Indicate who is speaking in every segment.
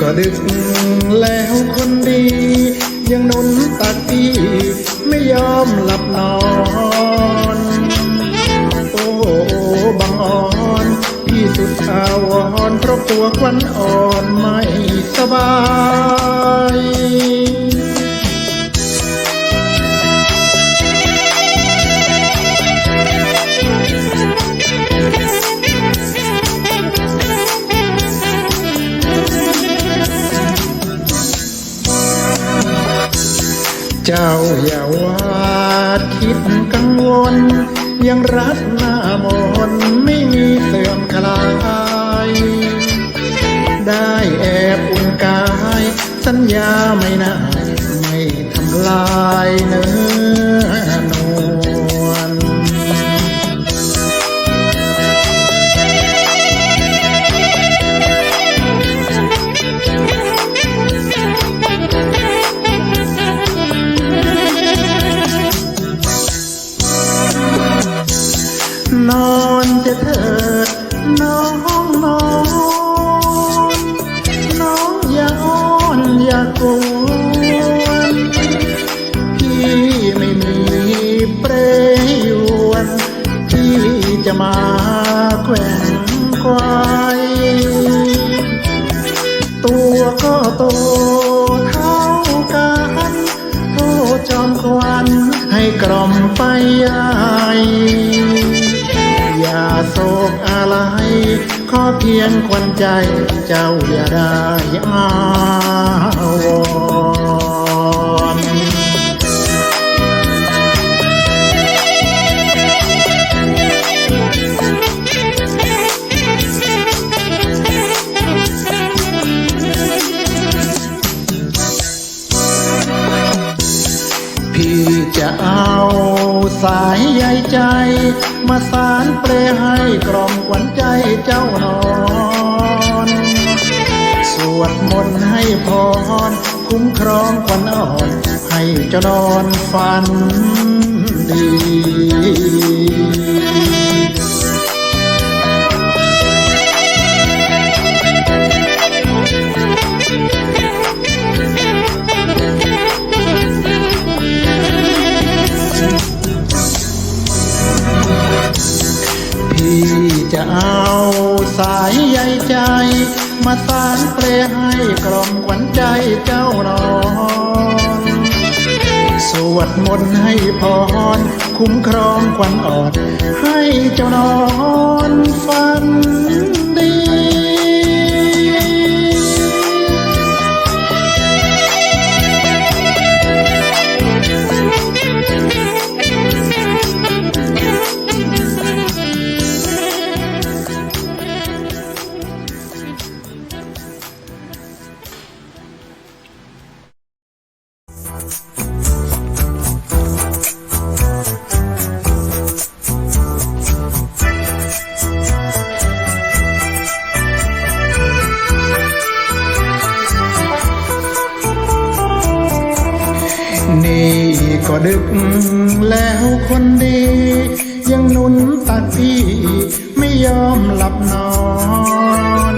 Speaker 1: ก็ดึกแล้วคนดี ยังหนุนตักพี่ไม่ยอมหลับนอน โอ้บังอ่อน พี่สุดอาวรณ์เพราะตัวควันอ่อน เจ้าอย่าวาดคิดกังวล ยังรักหน้ามนไม่มีเสื่อมคลาย ได้แอบอุ่นกาย สัญญาไม่นานไม่ทำลายเนื้อ จะมาแกว่งควายตัวก็โตเท่ากันโทจอมควันให้กล่อมไปยายอย่าโศกอะไร ขอเพียงควันใจเจ้าอย่าได้อา สายใยใจ มาสารเปลให้กล่อมขวัญใจเจ้านอน สวดมนต์ให้พร คุ้มครองขวัญอ่อน ให้เจ้านอนฝันดี มาสานเปรให้กล่อมขวัญใจเจ้านอนสวดมนต์ให้พร คุ้มครองขวัญอ่อน ให้เจ้านอนฝัน ดึกแล้วคนดี ยังนุนตักพี่ไม่ยอมหลับนอน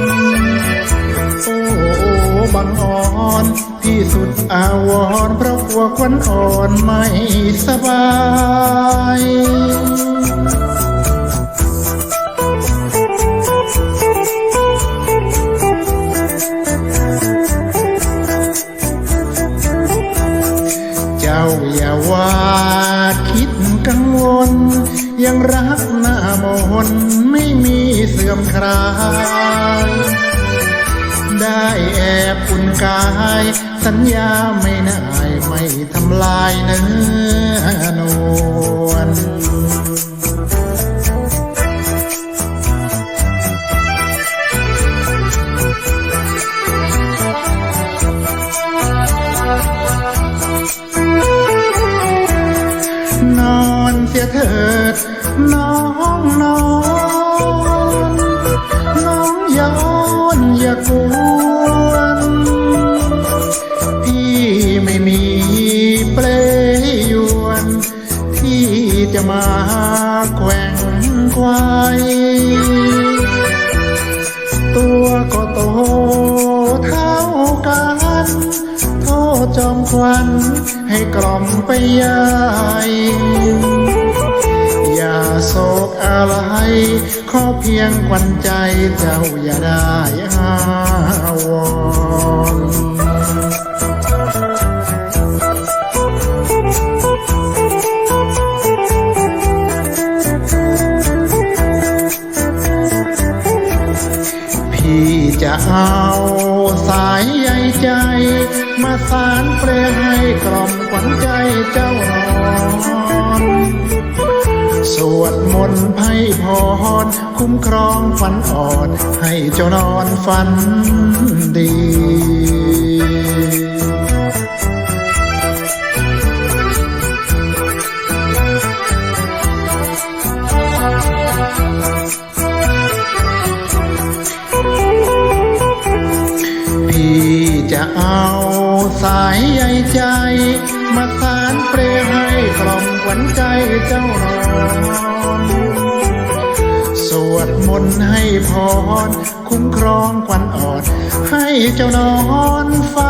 Speaker 1: โอ้บังอ่อนที่สุดอาวรเพราะกลัวควันอ่อนไม่สบายาอย่าวาดคิดกังวล ยังรักหน้ามนไม่มีเสื่อมคลายได้แอบอุ่นกาย สัญญาไม่นายไม่ทำลายเนื้อนวล นอย่ากวนพี่ไม่มีเปลยวนที่จะมาแกว่งควายตัวก็โตเท่ากัน โทษจอมควันให้กล่อมไปใหญ่ อะไร ขอเพียงควันใจเจ้าอย่าได้อาวรณ์พี่จะเอาสายใยใจ มาสารเปลให้กล่อมขวัญใจเจ้านอ พ่พร คุ้มครองฝันอ่อน ให้เจ้านอนฝันดีพี่จะเอาสายใยใจ มาสารเปรให้กล่อมขวัญใจเจ้านอน สวดมนต์ให้พร คุ้มครองควันอ่อน ให้เจ้านอนฟ้า